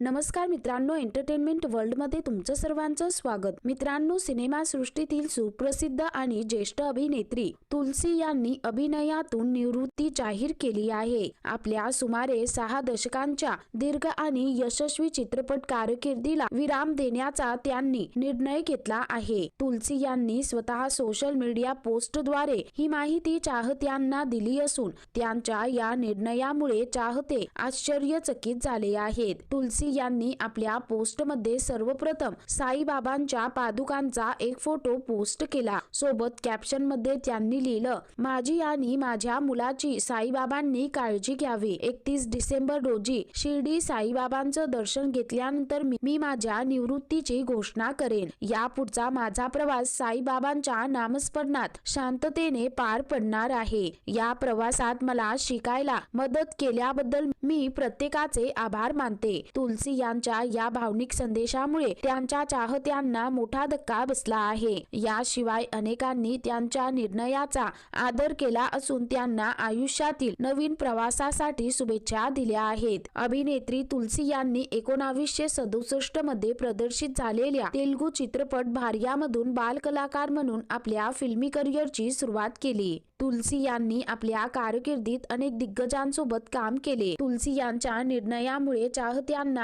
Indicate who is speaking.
Speaker 1: नमस्कार मित्रांनो एंटरटेनमेंट वर्ल्डमध्ये तुमचं सर्वांचं स्वागत. मित्रांनो सिनेमा सृष्टीतील सुप्रसिद्ध आणि ज्येष्ठ अभिनेत्री तुलसी यांनी अभिनयातून निवृत्ती जाहीर केली आहे. आपल्या सुमारे सहा दशकांच्या दीर्घ आणि यशस्वी चित्रपट कारकिर्दीला विराम देण्याचा त्यांनी निर्णय घेतला आहे. तुलसी यांनी स्वतः सोशल मीडिया पोस्टद्वारे ही माहिती चाहत्यांना दिली असून त्यांच्या या निर्णयामुळे चाहते आश्चर्यचकित झाले आहेत. तुलसी यांनी आपल्या पोस्टमध्ये सर्वप्रथम साईबाबांच्या पादुकांचा एक फोटो पोस्ट केला. सोबत कॅप्शनमध्ये त्यांनी लिहिलं माझी आणि माझ्या मुलाची साईबाबांनी काळजी घ्यावी. एकतीस डिसेंबर रोजी शिर्डी साईबाबांचं दर्शन घेतल्यानंतर मी- माझ्या निवृत्तीची घोषणा करेन. यापुढचा माझा प्रवास साईबाबांच्या नामस्मरणात शांततेने पार पडणार आहे. या प्रवासात मला शिकायला मदत केल्याबद्दल मी प्रत्येकाचे आभार मानते. तुलसी यांच्या या भावनिक संदेशामुळे त्यांच्या चाहत्यांना मोठा धक्का बसला आहे. याशिवाय अनेकांनी त्यांच्या निर्णयाचा आदर केला असून त्यांना आयुष्यातील नवीन प्रवासासाठी शुभेच्छा दिल्या आहेत. अभिनेत्री तुलसी यांनी एकोणावीसशे सदुसष्टमध्ये प्रदर्शित झालेल्या तेलुगू चित्रपट भार्यामधून बालकलाकार म्हणून आपल्या फिल्मी करिअरची सुरुवात केली. तुलसी यांनी आपल्या कारकिर्दीत अनेक दिग्गजांसोबत काम केले. तुलसी यांच्या निर्णयामुळे चाहत्यांना